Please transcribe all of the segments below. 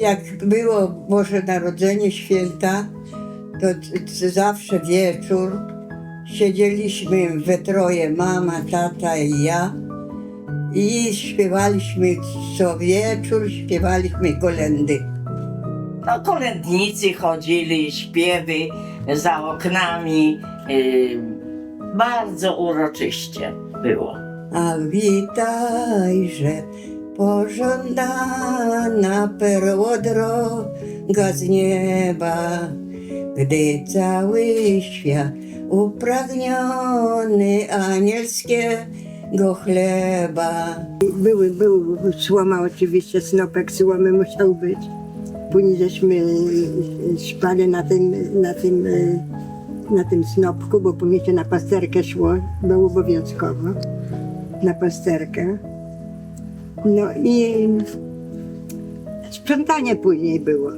Jak było Boże Narodzenie, święta, to zawsze wieczór siedzieliśmy we troje, mama, tata i ja i śpiewaliśmy co wieczór, śpiewaliśmy kolendy. No, kolędnicy chodzili, śpiewy za oknami. Yy, bardzo uroczyście było. A witajże pożądana perło droga z nieba, gdy cały świat upragniony anielskiego chleba. Były, był słoma oczywiście, snopek słomy musiał być. Później żeśmy spali na tym, na tym, na tym snopku, bo później na pasterkę szło, było obowiązkowo na pasterkę. No i sprzątanie później było.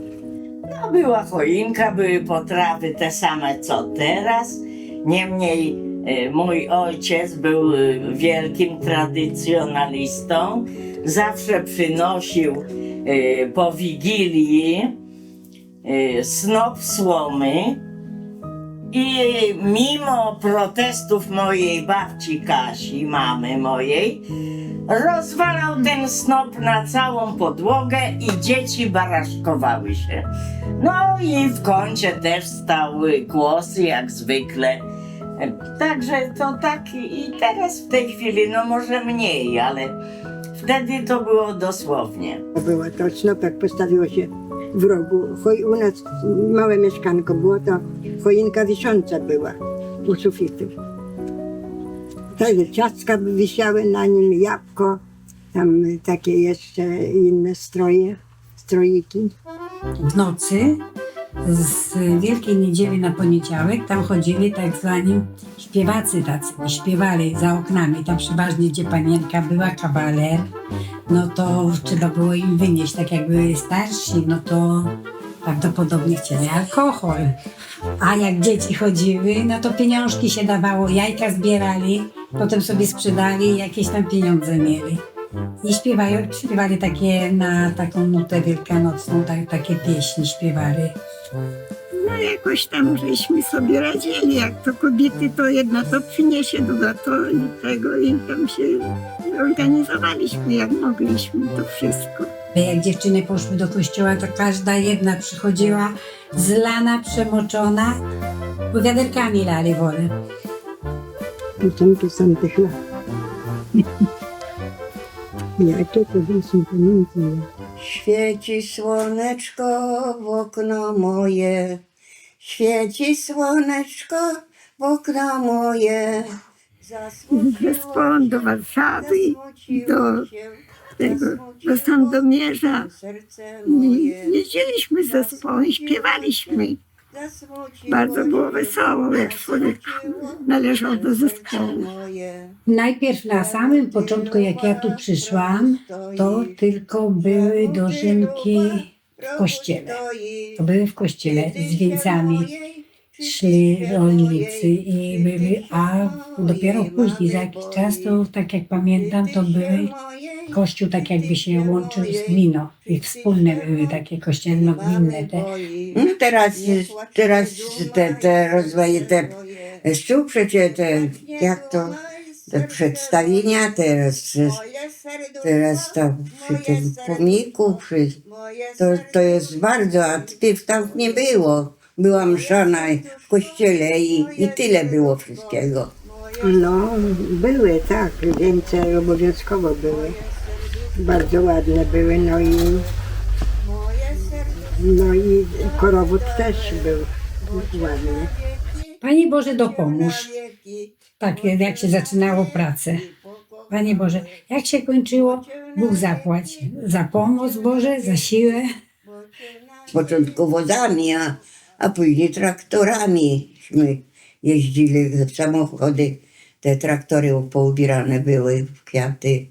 No, była choinka, były potrawy te same co teraz. Niemniej e, mój ojciec był e, wielkim tradycjonalistą. Zawsze przynosił e, po wigilii snop słomy. I mimo protestów mojej babci Kasi, mamy mojej, rozwalał ten snop na całą podłogę i dzieci baraszkowały się. No i w kącie też stały głosy, jak zwykle. Także to tak i teraz w tej chwili, no może mniej, ale wtedy to było dosłownie. Było to snopek postawiło się w rogu. U nas małe mieszkanko było, to choinka wisząca była u sufitu. Także ciastka wisiały na nim, jabłko, tam takie jeszcze inne stroje, stroiki. w nocy z Wielkiej Niedzieli na poniedziałek tam chodzili tak zwani śpiewacy tacy śpiewali za oknami. Tam przeważnie gdzie panienka była, kawaler, no to trzeba było im wynieść, tak jak byli starsi, no to prawdopodobnie chcieli alkohol. A jak dzieci chodziły, no to pieniążki się dawało, jajka zbierali, potem sobie sprzedali i jakieś tam pieniądze mieli. I śpiewają, śpiewali takie na taką nutę wielkanocną, tak, takie pieśni śpiewali. No jakoś tam żeśmy sobie radzili, jak to kobiety to jedna to przyniesie, druga to i tego i tam się organizowaliśmy jak mogliśmy to wszystko. Jak dziewczyny poszły do kościoła, to każda jedna przychodziła zlana, przemoczona, bo wiaderkami lali wodę. Początku są tych lat. Jakie to są pamięci. Świeci słoneczko w okno moje, świeci słoneczko w okno moje. Zespołem do Warszawy, do tego, do Sandomierza. Jeździliśmy z zespołem, śpiewaliśmy. Bardzo było wesoło, jak człowiek należał do zespołu. Najpierw na samym początku, jak ja tu przyszłam, to tylko były dożynki w kościele. To były w kościele z wieńcami. Szli rolnicy i byli, a dopiero później, za jakiś czas, to tak jak pamiętam, to były kościół tak jakby się łączył z gminą i wspólne były takie kościelno-gminne te No teraz, teraz te, te rozmaite sztuk przecież te, jak to, te przedstawienia teraz, teraz to przy tym pomniku, przy, to, to jest bardzo, a tych tam nie było. Była mszana w kościele i, i tyle było wszystkiego. No, były, tak, wieńce obowiązkowo były. Bardzo ładne były, no i no i korowód też był ładny. Panie Boże, dopomóż. Tak, jak się zaczynało pracę. Panie Boże, jak się kończyło, Bóg zapłać. Za pomoc Boże, za siłę. Z początku wozami, a, a później traktoramiśmy jeździli, samochody, te traktory poubierane były w kwiaty.